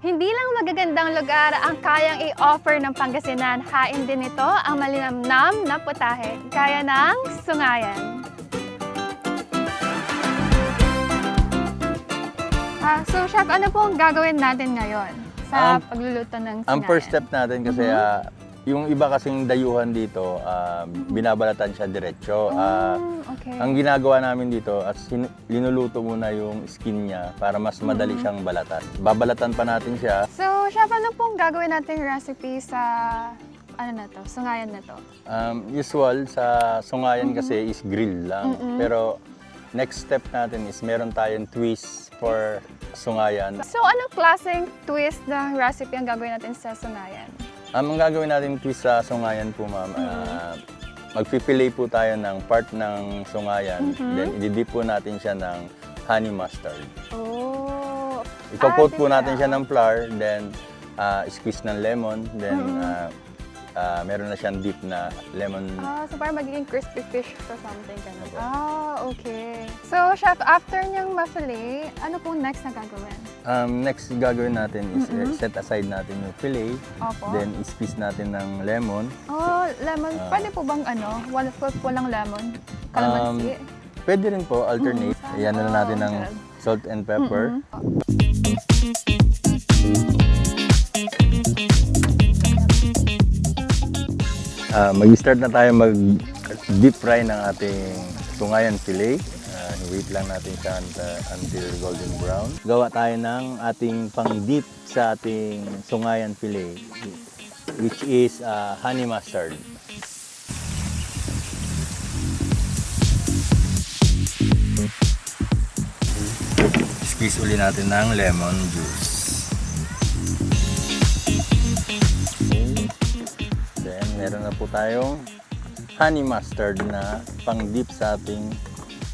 Hindi lang magagandang lugar ang kayang i-offer ng Pangasinan, hain din ito ang malinamnam na putahe, gaya ng sungayan. Ah, so chef, ano po ang gagawin natin ngayon sa Ang- pagluluto ng sungayan? Ang first step natin kasi ah, yung iba kasing dayuhan dito, ah, binabalatan siya diretso. Ah, Mm, okay. ang ginagawa namin dito, at sin- linuluto muna yung skin niya para mas madali siyang balatan. Babalatan pa natin siya. So, chef, ano pong gagawin nating recipe sa ano na to, sungayan na to? Um, usual sa sungayan kasi is grill lang. Pero next step natin is meron tayong twist for sungayan. So, anong klaseng twist na recipe ang gagawin natin sa sungayan? Ang mga gagawin natin twist sa sungayan po, ma'am, ah, magpipili po tayo ng part ng sungayan, Mhm. then ididip po natin siya ng honey mustard. Oh. Iko-coat Ah, po natin siya ng flour, then ah, squeeze ng lemon, then Mhm. ah, ah, meron na siyang dip na lemon. Ah, so parang magiging crispy fish or something ganun. Opo. Ah, okay. So, chef, after niyang ma-fillet, ano pong next na gagawin? Um, next gagawin natin is Mhm. set aside natin yung fillet, Opo. then squeeze natin ng lemon. oh, lemon. Ah. Pwede po bang ano, wala po walang lemon? Kalamansi? Pwede rin po alternate. Mhm. Ayan na lang natin ng salt and pepper. Mhm. Ah, mag-start na tayo mag deep fry ng ating sungayan fillet. Ah, wait lang natin siya until golden brown. Gawa tayo ng ating pang-dip sa ating sungayan fillet which is ah, honey mustard. Squeeze uli natin ng lemon juice. Then, meron na po tayong honey mustard na pang-dip sa ating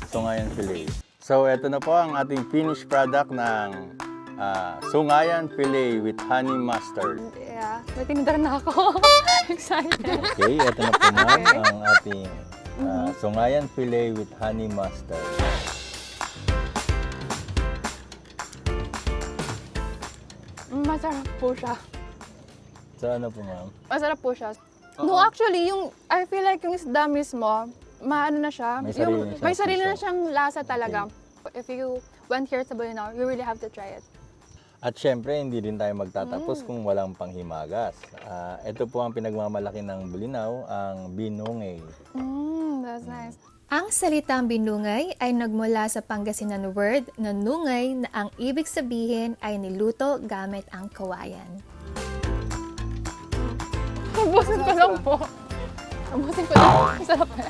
sungayan fillet. So, ito na po ang ating finished product ng ah, sungayan fillet with honey mustard. Yeah, may tinidor na ako. Excited. Okay, ito na po ma'am ang ating ah, sungayan fillet with honey mustard. Masarap po siya. So, ano po ma'am? Masarap po siya. No, actually, yung, I feel like yung isda mismo, maano na siya. May yung, sarili na siyang may sarili na siyang lasa talaga. If you went here sa Bolinao, you really have to try it. At syempre, hindi din tayo magtatapos kung walang panghimagas. Ah, ito po ang pinagmamalaki ng Bulinaw, ang binungay. Mm, that's nice. Ang salitang binungay ay nagmula sa Pangasinan word na nungay na ang ibig sabihin ay niluto gamit ang kawayan. Ubusin ko lang po. Ubusin ko lang. Masarap na.